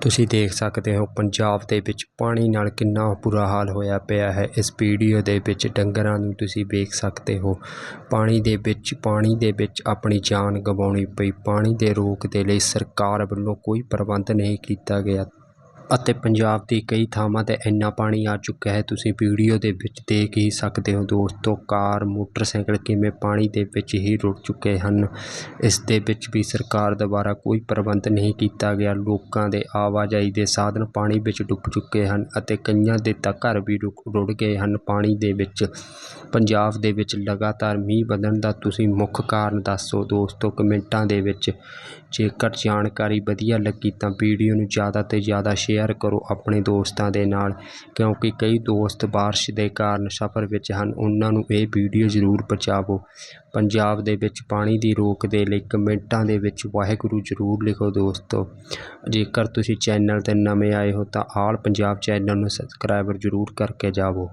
ਤੁਸੀਂ ਦੇਖ ਸਕਦੇ ਹੋ, ਪੰਜਾਬ ਦੇ ਵਿੱਚ ਪਾਣੀ ਨਾਲ ਕਿੰਨਾ ਬੁਰਾ ਹਾਲ ਹੋਇਆ ਪਿਆ ਹੈ। ਇਸ ਵੀਡੀਓ ਦੇ ਵਿੱਚ ਡੰਗਰਾਂ ਨੂੰ ਤੁਸੀਂ ਵੇਖ ਸਕਦੇ ਹੋ। ਪਾਣੀ ਦੇ ਵਿੱਚ, ਪਾਣੀ ਦੇ ਵਿੱਚ ਆਪਣੀ ਜਾਨ ਗਵਾਉਣੀ ਪਈ। ਪਾਣੀ ਦੇ ਰੋਕ ਦੇ ਲਈ ਸਰਕਾਰ ਵੱਲੋਂ ਕੋਈ ਪ੍ਰਬੰਧ ਨਹੀਂ ਕੀਤਾ ਗਿਆ। ਅਤੇ ਪੰਜਾਬ ਦੀ ਕਈ ਥਾਵਾਂ 'ਤੇ ਇੰਨਾ ਪਾਣੀ ਆ ਚੁੱਕਿਆ ਹੈ, ਤੁਸੀਂ ਵੀਡੀਓ ਦੇ ਵਿੱਚ ਦੇਖ ਹੀ ਸਕਦੇ ਹੋ ਦੋਸਤੋ, ਕਾਰ, ਮੋਟਰਸਾਈਕਲ ਕਿਵੇਂ ਪਾਣੀ ਦੇ ਵਿੱਚ ਹੀ ਰੁੜ ਚੁੱਕੇ ਹਨ। ਇਸ ਦੇ ਵਿੱਚ ਵੀ ਸਰਕਾਰ ਦੁਆਰਾ ਕੋਈ ਪ੍ਰਬੰਧ ਨਹੀਂ ਕੀਤਾ ਗਿਆ। ਲੋਕਾਂ ਦੇ ਆਵਾਜਾਈ ਦੇ ਸਾਧਨ ਪਾਣੀ ਵਿੱਚ ਡੁੱਬ ਚੁੱਕੇ ਹਨ ਅਤੇ ਕਈਆਂ ਦੇ ਤਾਂ ਘਰ ਵੀ ਰੁ- ਰੁੜ ਗਏ ਹਨ। ਪਾਣੀ ਦੇ ਵਿੱਚ, ਪੰਜਾਬ ਦੇ ਵਿੱਚ ਲਗਾਤਾਰ ਮੀਂਹ ਵਧਣ ਦਾ ਤੁਸੀਂ ਮੁੱਖ ਕਾਰਨ ਦੱਸੋ ਦੋਸਤੋ, ਕਮੈਂਟਾਂ ਦੇ ਵਿੱਚ। ਜੇਕਰ ਜਾਣਕਾਰੀ ਵਧੀਆ ਲੱਗੀ ਤਾਂ ਵੀਡੀਓ ਨੂੰ ਜ਼ਿਆਦਾ ਤੋਂ ਜ਼ਿਆਦਾ ਸ਼ੇਅਰ ਸ਼ੇਅਰ ਕਰੋ ਆਪਣੇ ਦੋਸਤਾਂ ਦੇ ਨਾਲ, ਕਿਉਂਕਿ ਕਈ ਦੋਸਤ ਬਾਰਿਸ਼ ਦੇ ਕਾਰਨ ਸਫ਼ਰ ਵਿੱਚ ਹਨ। ਉਹਨਾਂ ਨੂੰ ਇਹ ਵੀਡੀਓ ਜ਼ਰੂਰ ਪਹੁੰਚਾਵੋ। ਪੰਜਾਬ ਦੇ ਵਿੱਚ ਪਾਣੀ ਦੀ ਰੋਕ ਦੇ ਲਈ ਕਮੈਂਟਾਂ ਦੇ ਵਿੱਚ ਵਾਹਿਗੁਰੂ ਜ਼ਰੂਰ ਲਿਖੋ, ਦੋਸਤੋ। ਜੇਕਰ ਤੁਸੀਂ ਚੈਨਲ ਤੇ ਨਵੇਂ ਆਏ ਹੋ ਤਾਂ ਆਲ ਪੰਜਾਬ ਚੈਨਲ ਨੂੰ ਸਬਸਕ੍ਰਾਈਬਰ ਜ਼ਰੂਰ ਕਰਕੇ ਜਾਵੋ।